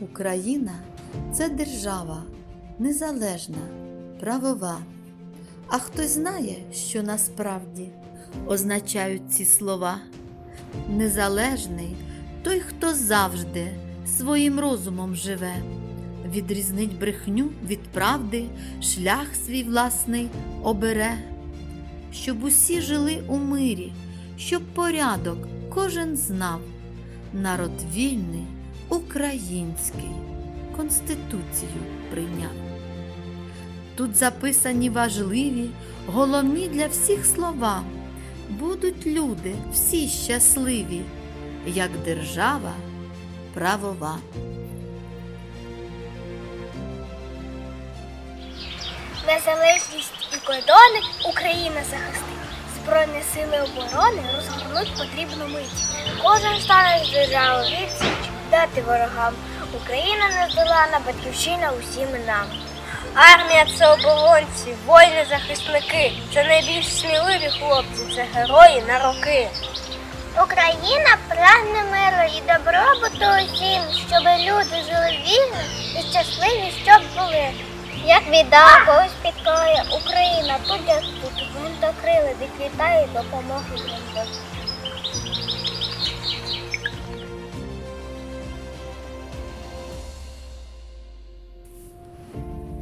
Україна це держава незалежна, правова. А хтось знає, що насправді означають ці слова? Незалежний той, хто завжди своїм розумом живе, відрізнить брехню від правди, шлях свій власний обере, щоб усі жили у мирі, щоб порядок кожен знав, народ вільний, український, Конституцію прийняв. Тут записані важливі, головні для всіх слова. Будуть люди всі щасливі, як держава правова. Незалежність і кордони Україна захистить. Збройні сили оборони розгорнуть потрібну мить. Кожен стане відсіч дати ворогам. Україна не нездолана, батьківщина усім нам. Армія це оборонці, воїни захисники. Це найбільш сміливі хлопці, це герої на роки. Україна прагне миру і добробуту усім, щоб люди жили вільно і щасливі, щоб були. Як біда когось підкорює Україна, тут як тут гвинтокрили відлітає допомоги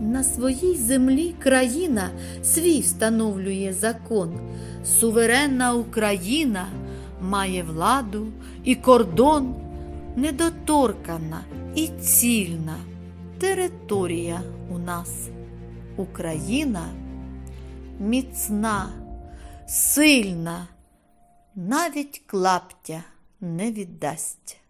На своїй землі країна свій встановлює закон. Суверенна Україна має владу і кордон, недоторкана і цільна територія у нас. Україна міцна, сильна, навіть клаптя не віддасть.